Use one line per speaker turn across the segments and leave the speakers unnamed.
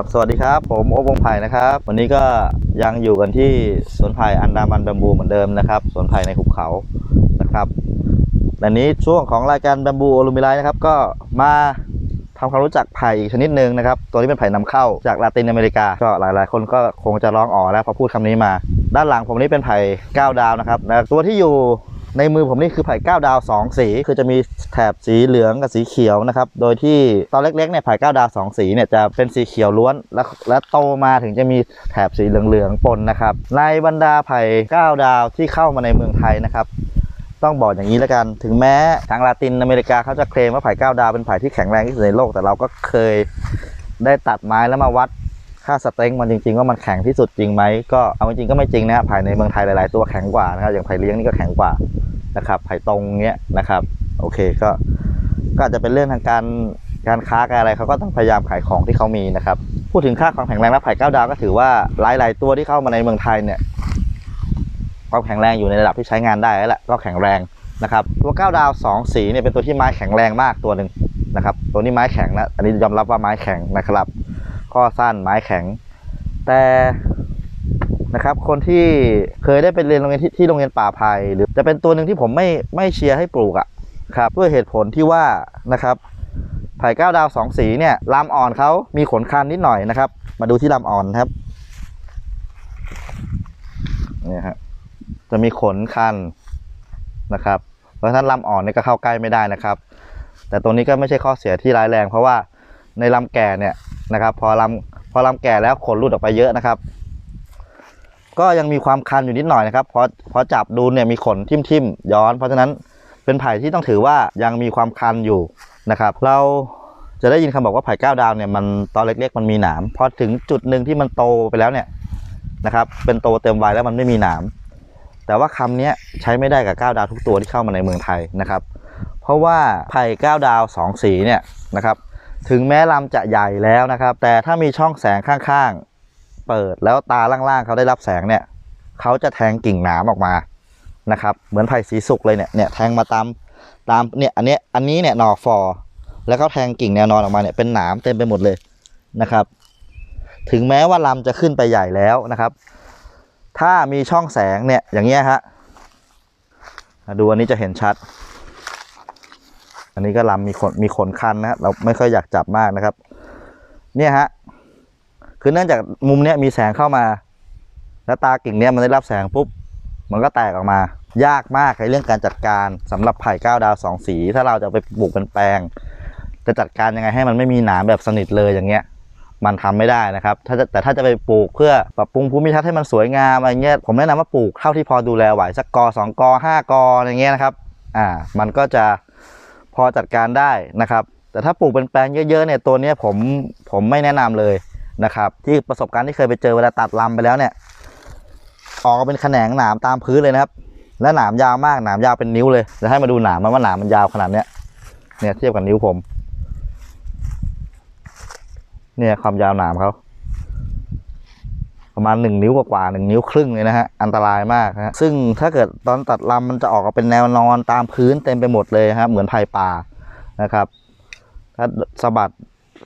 ครับสวัสดีครับ ผมโอวงไผ่นะครับ วันนี้ก็ยังอยู่กันที่สวนไผ่อันดามันแบมบูเหมือนเดิมนะครับสวนไผ่ในหุบเขานะครับและนี้ช่วงของรายการแบมบูโอลูมิไลนะครับ ก็มาทำความรู้จักไผ่อีกชนิดหนึ่งนะครับ ตัวนี้เป็นไผ่นำเข้าจากลาตินอเมริกา ก็หลาย ๆ คนก็คงจะร้องอ๋อแล้วพอพูดคำนี้มา ด้านหลังผมนี่เป็นไผ่9ดาวนะครับ ตัวที่อยู่ ในมือผมนี่คือไผ่9ดาว 2 สี คือจะมีแถบสีเหลืองกับสีเขียวนะครับ โดยที่ตอนเล็กๆเนี่ยไผ่9ดาว 2 สีเนี่ยจะเป็นสีเขียวล้วน แล้วและโตมาถึงจะมีแถบสีเหลืองๆปนนะครับ ในบรรดาไผ่9ดาวที่เข้ามาในเมืองไทยนะครับต้องบอกอย่างนี้แล้วกัน ถึงแม้ทางลาตินอเมริกาเขาจะเคลมว่าไผ่9ดาวเป็นไผ่ที่แข็งแรงที่สุดในโลก แต่เราก็เคยได้ตัดไม้แล้วมาวัด ค่าสเต็งมันจริงๆว่ามันแข็งที่สุดจริงไหมก็เอาจริงๆก็ไม่จริงนะภายในเมืองไทยหลาย ๆ ตัวแข็งกว่านะครับอย่างไผ่เลี้ยงนี่ก็แข็งกว่านะครับไผ่ตรงเงี้ยนะครับโอเคก็ก็อาจจะเป็นเรื่องทางการการค้าการอะไรเขาก็ต้องพยายามขายของที่เขามีนะครับพูดถึงค่าความแข็งแรงแล้วไผ่เก้าดาวก็ถือว่าหลายๆตัวที่เข้ามาในเมืองไทยเนี่ยความแข็งแรงอยู่ในระดับที่ใช้งานได้แล้วแหละก็แข็งแรงนะครับตัวเก้าดาวสองสีเนี่ยเป็นตัวที่ไม้แข็งแรงมากตัวหนึ่งนะครับตัวนี้ไม้แข็งนะอันนี้ยอมรับว่าไม้แข็งนะครับ ข้อสั้นไม้แข็ง แต่นะครับ คนที่เคยได้ไปเรียนโรงเรียนที่ที่โรงเรียนป่าไผ่หรือจะเป็นตัวหนึ่งที่ผมไม่ไม่เชียร์ให้ปลูกอะ่ะครับด้วยเหตุผลที่ว่านะครับไผ่ก้าดาวสองสีเนี่ยลำอ่อนเขามีขนคันนิดหน่อยนะครับ มาดูที่ลำอ่อนครับเนี่ยฮะจะมีขนคันนะครับเพราะฉะนั้นลำอ่อนเนี่ยก็เข้าใกล้ไม่ได้นะครับ แต่ตัวนี้ก็ไม่ใช่ข้อเสียที่ร้ายแรงเพราะว่า ในลำแก่เนี่ยนะครับ พอลำพอลำแก่แล้วขนหลุดออกไปเยอะนะครับ ก็ยังมีความคันอยู่นิดหน่อยนะครับพอพอจับดูเนี่ยมีขนทิ่มทิ่มๆย้อน เพราะฉะนั้นเป็นไผ่ที่ต้องถือว่ายังมีความคันอยู่นะครับ เราจะได้ยินคำบอกว่าไผ่ก้าวดาวเนี่ยมันตอนเล็กๆ มันมีหนามพอถึงจุดหนึ่งที่มันโตไปแล้วเนี่ยนะครับ เป็นโตเต็มวัยแล้วมันไม่มีหนามแต่ว่าคำนี้ใช้ไม่ได้กับก้าวดาวทุกตัวที่เข้ามาในเมืองไทยนะครับ เพราะว่าไผ่ก้าวดาวสองสีเนี่ยนะครับ ถึงแม้ลำจะใหญ่แล้วนะครับ แต่ถ้ามีช่องแสงข้างๆ เปิดแล้วตาล่างๆเขาได้รับแสงเนี่ยเขาจะแทงกิ่งหนามออกมานะครับ เหมือนไผ่สีสุกเลยเนี่ยเนี่ยแทงมาตามตามเนี่ยอันเนี้ยอันนี้เนี่ยหน่อฟอแล้วเขาแทงกิ่งแนวนอนออกมาเนี่ยเป็นหนามเต็มไปหมดเลยนะครับ ถึงแม้ว่าลำจะขึ้นไปใหญ่แล้วนะครับ ถ้ามีช่องแสงเนี่ยอย่างเงี้ยฮะดูอันนี้จะเห็นชัด อันนี้ก็ลำมีขนมีขนคันนะเราไม่ค่อยอยากจับมากนะครับ เนี่ยฮะคือเนื่องจากมุมเนี้ยมีแสงเข้ามา แล้วตากิ่งเนี้ยมันได้รับแสงปุ๊บมันก็แตกออกมา ยากมากในเรื่องการจัดการสำหรับไผ่ก้าวดาวสองสี ถ้าเราจะไปปลูกเป็นแปลงจะจัดการยังไงให้มันไม่มีหนามแบบสนิทเลยอย่างเงี้ย มันทำไม่ได้นะครับ ถ้าแต่ถ้าจะไปปลูกเพื่อปรับปรุงภูมิทัศน์ให้มันสวยงามอะไรเงี้ยผมแนะนำว่าปลูกเท่าที่พอดูแลไหวสักกอสองกอห้ากออะไรเงี้ยนะครับ อ่า มันก็จะ อจัดการได้นะครับ แต่ถ้าปลูกเป็นแปลงเยอะๆเนี่ยตัวนี้ผมผมไม่แนะนำเลยนะครับ ที่ประสบการณ์ที่เคยไปเจอเวลาตัดลำไปแล้วเนี่ยออกเป็นแขนงหนามตามพื้นเลยนะครับ และหนามยาวมากหนามยาวเป็นนิ้วเลยจะให้มาดูหนามมันว่าหนามมันยาวขนาดเนี้ยเนี่ยเทียบกับนิ้วผม เนี่ยความยาวหนามเขา ประมาณหนึ่งนิ้วกว่าๆหนึ่งนิ้วครึ่งเลยนะฮะอันตรายมากฮะซึ่งถ้าเกิดตอนตัดลำมันจะออกมาเป็นแนวนอนตามพื้นเต็มไปหมดเลยครับเหมือนไผ่ป่านะครับ ถ้าสะบัด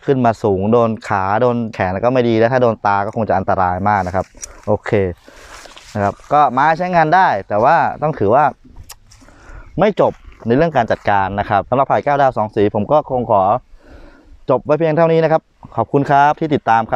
ขึ้นมาสูงโดนขาโดนแขนก็ไม่ดีแล้วถ้าโดนตาก็คงจะอันตรายมากนะครับ โอเคนะครับก็ไม้ใช้งานได้ แต่ว่าต้องถือว่าไม่จบในเรื่องการจัดการนะครับสำหรับไผ่เก้าดาวสองสี ผมก็คงขอจบไว้เพียงเท่านี้นะครับ ขอบคุณครับที่ติดตามครับ